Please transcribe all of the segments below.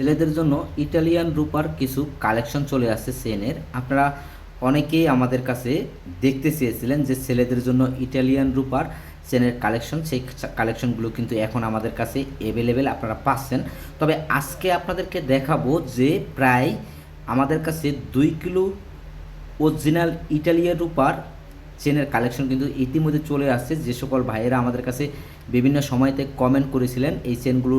ছেলেদের জন্য ইটালিয়ান রূপার কিছু কালেকশন চলে আসছে সেনের। আপনারা অনেকেই আমাদের কাছে দেখতে চেয়েছিলেন যে ছেলেদের জন্য ইটালিয়ান রূপার চেনের কালেকশন। সেই কালেকশনগুলো কিন্তু এখন আমাদের কাছে অ্যাভেলেবেল আপনারা পাচ্ছেন। তবে আজকে আপনাদেরকে দেখাবো যে প্রায় আমাদের কাছে দুই কিলো অরিজিনাল ইটালিয়ান রূপার চেনের কালেকশন কিন্তু ইতিমধ্যে চলে আসছে। যে সকল ভাইয়েরা আমাদের কাছে বিভিন্ন সময়তে কমেন্ট করেছিলেন এই চেনগুলো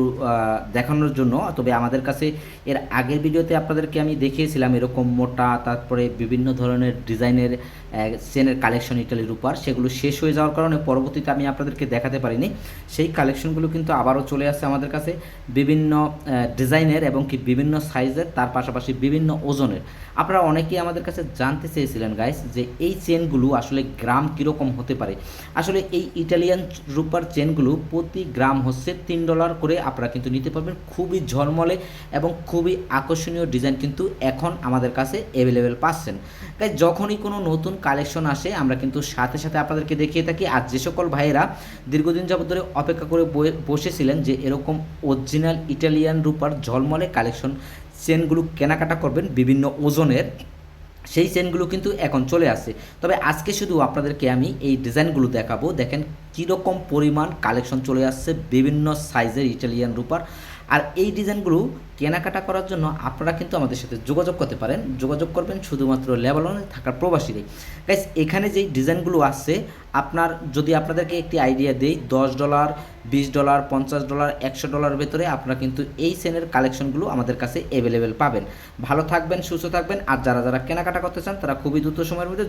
দেখানোর জন্য। তবে আমাদের কাছে এর আগের ভিডিওতে আপনাদেরকে আমি দেখিয়েছিলাম এরকম মোটা, তারপরে বিভিন্ন ধরনের ডিজাইনের চেনের কালেকশন ইটালির উপর সেগুলো শেষ হয়ে যাওয়ার কারণে পরবর্তীতে আমি আপনাদেরকে দেখাতে পারিনি। সেই কালেকশনগুলো কিন্তু আবারও চলে আসছে আমাদের কাছে বিভিন্ন ডিজাইনের এবং কি বিভিন্ন সাইজের, তার পাশাপাশি বিভিন্ন ওজনের। আপনারা অনেকেই আমাদের কাছে জানতে চেয়েছিলেন গাইস যে এই চেনগুলো আসলে গ্রাম কীরকম হতে পারে? আসলে এই ইটালিয়ান রূপার চেনগুলো প্রতি গ্রাম হচ্ছে তিন ডলার করে। আপনারা কিন্তু নিতে পারবেন। খুবই ঝলমলে এবং খুবই আকর্ষণীয় ডিজাইন কিন্তু এখন আমাদের কাছে অ্যাভেলেবেল পাচ্ছেন। তাই যখনই কোনো নতুন কালেকশন আসে, আমরা কিন্তু সাথে সাথে আপনাদেরকে দেখিয়ে থাকি। আর যে সকল ভাইয়েরা দীর্ঘদিন যাবত ধরে অপেক্ষা করে বসেছিলেন যে এরকম অরিজিনাল ইটালিয়ান রূপার ঝলমলে কালেকশন চেনগুলো কেনাকাটা করবেন বিভিন্ন ওজনের। সেই চেনগুলো কিন্তু এখন চলে আসছে। তবে আজকে শুধু আপনাদেরকে আমি এই ডিজাইনগুলো দেখাবো। দেখেন কীরকম পরিমাণ কালেকশন চলে আসছে বিভিন্ন সাইজের ইটালিয়ান রূপার। আর এই ডিজাইনগুলো কেনাকাটা করার জন্য আপনারা কিন্তু আমাদের সাথে যোগাযোগ করতে পারেন। যোগাযোগ করবেন শুধুমাত্র লেবালনে থাকা প্রবাসীরাই। গাইস এখানে যেই ডিজাইনগুলো আসছে আপনার যদি আপনাদেরকে একটি আইডিয়া দেই, দশ ডলার বিশ ডলার পঞ্চাশ ডলার একশো ডলার ভেতরে আপনারা কিন্তু এই সেনের কালেকশনগুলো আমাদের কাছে অ্যাভেলেবেল পাবেন। ভালো থাকবেন, সুস্থ থাকবেন, আর যারা যারা কেনাকাটা করতে চান, তারা খুবই দ্রুত সময়ের মধ্যে